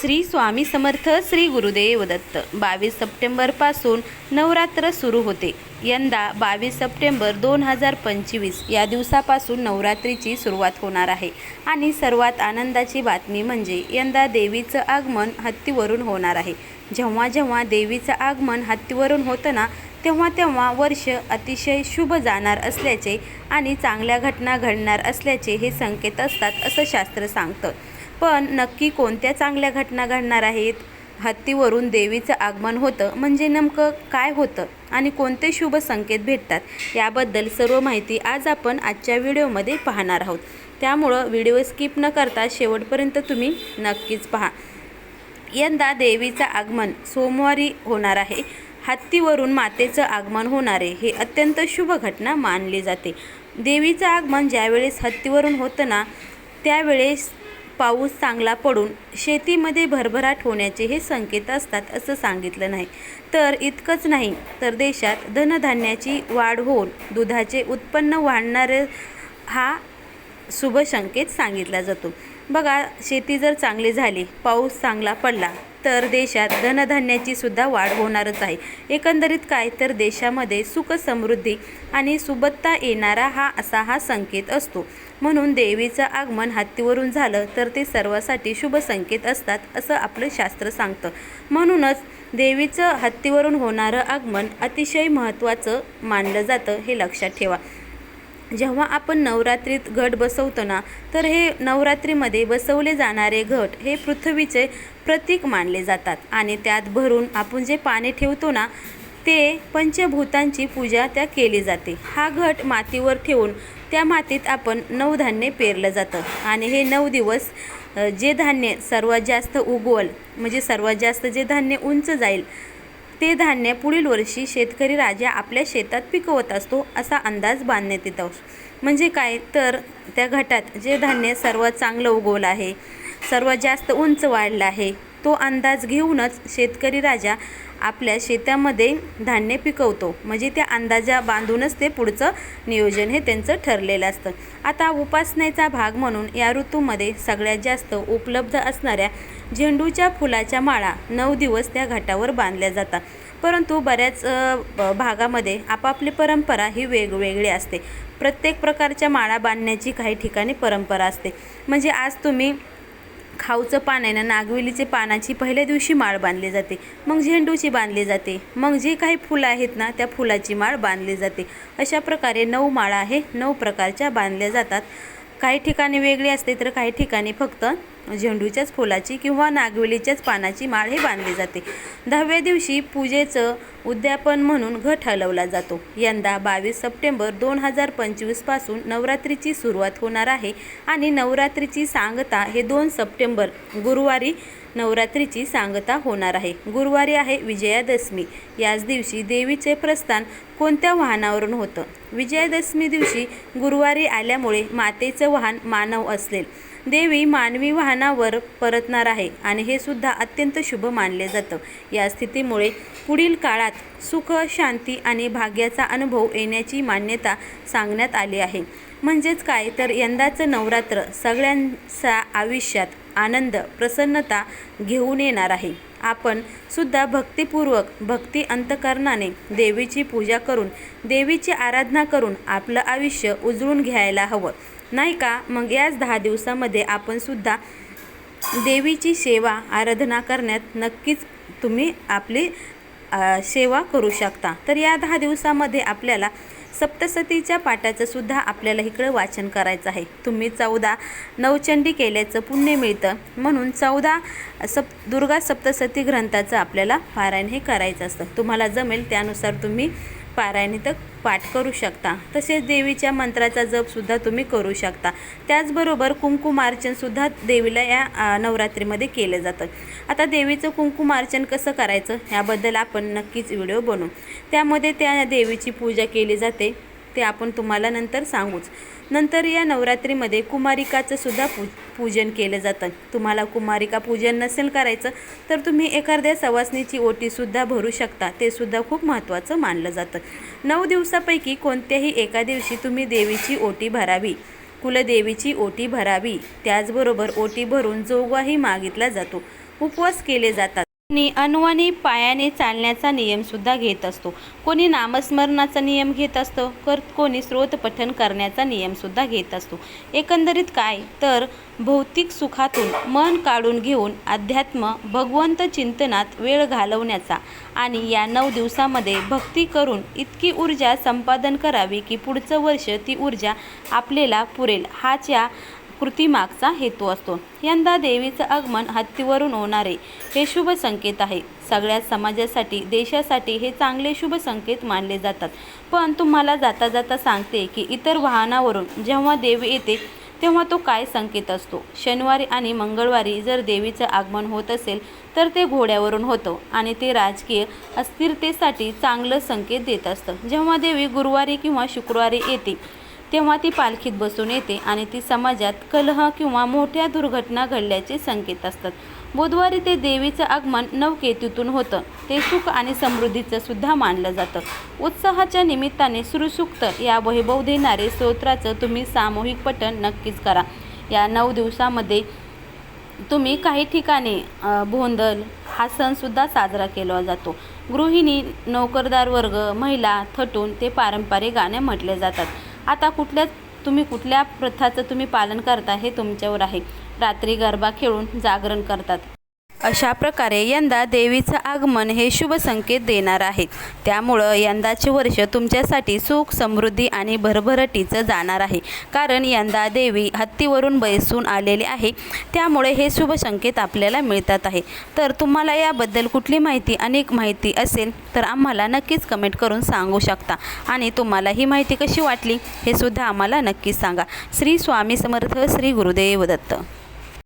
श्री स्वामी समर्थ श्री गुरुदेव दत्त. बावीस सप्टेंबरपासून नवरात्र सुरू होते. यंदा बावीस सप्टेंबर दोन हजार पंचवीस या दिवसापासून नवरात्रीची सुरुवात होणार आहे. आणि सर्वात आनंदाची बातमी म्हणजे यंदा देवीचं आगमन हत्तीवरून होणार आहे. जेव्हा जेव्हा देवीचं आगमन हत्तीवरून होतं ना तेव्हा तेव्हा वर्ष अतिशय शुभ जाणार असल्याचे आणि चांगल्या घटना घडणार असल्याचे हे संकेत असतात असं शास्त्र सांगतं. पण नक्की कोणत्या चांगल्या घटना घडणार आहेत? हत्तीवरून देवीचं आगमन होतं म्हणजे नेमकं काय होतं आणि कोणते शुभ संकेत भेटतात? याबद्दल सर्व माहिती आज आपण आजच्या व्हिडिओमध्ये पाहणार आहोत. त्यामुळं व्हिडिओ स्किप न करता शेवटपर्यंत तुम्ही नक्कीच पहा. यंदा देवीचं आगमन सोमवारी होणार आहे. हत्तीवरून मातेचं आगमन होणारे हे अत्यंत शुभ घटना मानली जाते. देवीचं आगमन ज्यावेळेस हत्तीवरून होतं ना त्यावेळेस पाऊस चांगला पडून शेतीमध्ये भरभराट होण्याचे हे संकेत असतात असं सांगितलं नाही. तर इतकंच नाही तर देशात धनधान्याची वाढ होऊन दुधाचे उत्पन्न वाढणारे हा शुभ संकेत सांगितला जातो. बघा शेती जर चांगली झाली पाऊस चांगला पडला तर देशात धनधान्याची सुद्धा वाढ होणारच आहे. एकंदरीत काय तर देशामध्ये सुख समृद्धी आणि सुबत्ता येणारा हा असा हा संकेत असतो. म्हणून देवीचं आगमन हत्तीवरून झालं तर ते सर्वासाठी शुभ संकेत असतात असं आपलं शास्त्र सांगतं. म्हणूनच देवीचं हत्तीवरून होणारं आगमन अतिशय महत्त्वाचं मानलं जातं हे लक्षात ठेवा. जेव्हा आपण नवरात्रीत घट बसवतो ना तर हे नवरात्रीमध्ये बसवले जाणारे घट हे पृथ्वीचे प्रतीक मानले जातात. आणि त्यात भरून आपण जे पाणी ठेवतो ना ते पंचभूतांची पूजा त्या केली जाते. हा घट मातीवर ठेवून त्या मातीत आपण नऊ धान्य पेरलं जातं. आणि हे नऊ दिवस जे धान्य सर्वात जास्त उगवल म्हणजे सर्वात जास्त जे धान्य उंच जाईल ते धान्य पुढील वर्षी शेतकरी राजा आपल्या शेतात पिकवत असतो असा अंदाज बांधण्यात येतो. म्हणजे काय? तर त्या घटात जे धान्य सर्वात चांगलं उगवलं आहे सर्वात जास्त उंच वाढलं आहे तो अंदाज घेऊनच शेतकरी राजा आपल्या शेतामध्ये धान्य पिकवतो. म्हणजे त्या अंदाजा बांधूनच ते पुढचं नियोजन हे त्यांचं ठरलेलं असतं. आता उपासनेचा भाग म्हणून या ऋतूमध्ये सगळ्यात जास्त उपलब्ध असणाऱ्या झेंडूच्या फुलाच्या माळा नऊ दिवस त्या घाटावर बांधल्या जातात. परंतु बऱ्याच भागामध्ये आपापली परंपरा ही वेगवेगळी असते. प्रत्येक प्रकारच्या माळा बांधण्याची काही ठिकाणी परंपरा असते. म्हणजे आज तुम्ही खाऊचं पान आहे ना नागवेलीचे पानाची पहिल्या दिवशी माळ बांधली जाते. मग झेंडूची बांधली जाते. मग जे काही फुलं आहेत ना त्या फुलाची माळ बांधली जाते. अशा प्रकारे नऊ माळा आहे. नऊ प्रकारच्या बांधल्या जातात. काही ठिकाणी वेगळी असते तर काही ठिकाणी फक्त झेंडूच्याच फुलाची किंवा नागवेलीच्याच पानाची माळ हे बांधली जाते. दहाव्या दिवशी पूजेचं उद्यापन म्हणून घट हलवला जातो. यंदा बावीस सप्टेंबर दोन हजार पंचवीसपासून नवरात्रीची सुरुवात होणार आहे आणि नवरात्रीची सांगता हे दोन सप्टेंबर गुरुवारी नवरात्रीची सांगता होणार आहे. गुरुवारी आहे विजयादशमी. याच दिवशी देवीचे प्रस्थान कोणत्या वाहनावरून होतं? विजयादशमी दिवशी गुरुवारी आल्यामुळे मातेचं वाहन मानव असेल. देवी मानवी वाहनावर परतणार आहे आणि हे सुद्धा अत्यंत शुभ मानले जातं. या स्थितीमुळे पुढील काळात सुख शांती आणि भाग्याचा अनुभव येण्याची मान्यता सांगण्यात आली आहे. म्हणजेच काय? तर यंदाचं नवरात्र सगळ्यांचा आयुष्यात आनंद प्रसन्नता घेऊन येणार आहे. आपण सुद्धा भक्तिपूर्वक भक्ती अंतकरणाने देवीची पूजा करून देवीची आराधना करून आपलं आयुष्य उजळून घ्यायला हवं. नाही का? मग याच दहा दिवसामध्ये आपण सुद्धा देवीची सेवा आराधना करण्यात नक्कीच तुम्ही आपली सेवा करू शकता. तर या दहा दिवसामध्ये आपल्याला सप्तसतीच्या पाठाचं सुद्धा आपल्याला इकडं वाचन करायचं आहे. तुम्ही चौदा नवचंडी केल्याचं पुण्य मिळतं. म्हणून चौदा सप दुर्गा सप्तसती ग्रंथाचं आपल्याला पारायण हे करायचं असतं. तुम्हाला जमेल त्यानुसार तुम्ही पारायण तर पाठ करू शकता. तसेच देवीच्या मंत्राचा जपसुद्धा तुम्ही करू शकता. त्याचबरोबर कुंकुमार्चनसुद्धा देवीला या नवरात्रीमध्ये केलं जातं. आता देवीचं कुंकुमार्चन कसं करायचं? याबद्दल आपण नक्कीच व्हिडिओ बनवू. त्यामध्ये त्या देवीची पूजा केली जाते. ते आपण तुम्हाला नंतर सांगूच. नंतर या नवरात्रीमध्ये कुमारिकाचं सुद्धा पू पूजन केलं जातं. तुम्हाला कुमारिका पूजन नसेल करायचं तर तुम्ही एखाद्या सवासणीची ओटीसुद्धा भरू शकता. ते सुद्धा खूप महत्त्वाचं मानलं जातं. नऊ दिवसापैकी कोणत्याही एका दिवशी तुम्ही देवीची ओटी भरावी. कुलदेवीची ओटी भरावी. त्याचबरोबर ओटी भरून जोगवाही मागितला जातो. उपवास केले जातात. कोणी अनवाणी पायाने चालण्याचा नियमसुद्धा घेत असतो. कोणी नामस्मरणाचा नियम घेत असतो कर कोणी स्रोतपठन करण्याचा नियमसुद्धा घेत असतो. एकंदरीत काय? तर भौतिक सुखातून मन काढून घेऊन अध्यात्म भगवंत चिंतनात वेळ घालवण्याचा आणि या नऊ दिवसामध्ये भक्ती करून इतकी ऊर्जा संपादन करावी की पुढचं वर्ष ती ऊर्जा आपल्याला पुरेल. हाच या कृतीमागचा हेतू असतो. यंदा देवीचं आगमन हत्तीवरून होणारे हे शुभ संकेत आहे. सगळ्या समाजासाठी देशासाठी हे चांगले शुभ संकेत मानले जातात. पण तुम्हाला जाता जाता सांगते की इतर वाहनावरून जेव्हा देवी येते तेव्हा तो काय संकेत असतो? शनिवारी आणि मंगळवारी जर देवीचं आगमन होत असेल तर ते घोड्यावरून होतं आणि ते राजकीय अस्थिरतेसाठी चांगलं संकेत देत असतं. जेव्हा देवी गुरुवारी किंवा शुक्रवारी येते तेव्हा ती पालखीत बसून येते आणि ती समाजात कलह किंवा मोठ्या दुर्घटना घडल्याचे संकेत असतात. बुधवारी ते देवीचं आगमन नवकेतूतून होतं. ते सुख आणि समृद्धीचं सुद्धा मानलं जातं. उत्साहाच्या निमित्ताने सुरसुक्त या वैभव देणारे स्तोत्राचं तुम्ही सामूहिक पठण नक्कीच करा. या नऊ दिवसामध्ये तुम्ही काही ठिकाणी भोंदल हा सणसुद्धा साजरा केला जातो. गृहिणी नोकरदार वर्ग महिला थटून ते पारंपरिक गाणे म्हटले जातात. आता कुठल्या तुम्ही कुठल्या प्रथाचं तुम्ही पालन करता हे तुमच्यावर आहे. रात्री गरबा खेळून जागरण करतात. अशा प्रकारे यंदा देवीचं आगमन हे शुभ संकेत देणार आहे. त्यामुळं यंदाचे वर्ष तुमच्यासाठी सुख समृद्धी आणि भरभरटीचं जाणार आहे. कारण यंदा देवी हत्तीवरून बैसून आलेले आहे. त्यामुळे हे शुभ संकेत आपल्याला मिळतात आहे. तर तुम्हाला याबद्दल कुठली माहिती अनेक माहिती असेल तर आम्हाला नक्कीच कमेंट करून सांगू शकता. आणि तुम्हाला ही माहिती कशी वाटली हे सुद्धा आम्हाला नक्कीच सांगा. श्री स्वामी समर्थ श्री गुरुदेव दत्त.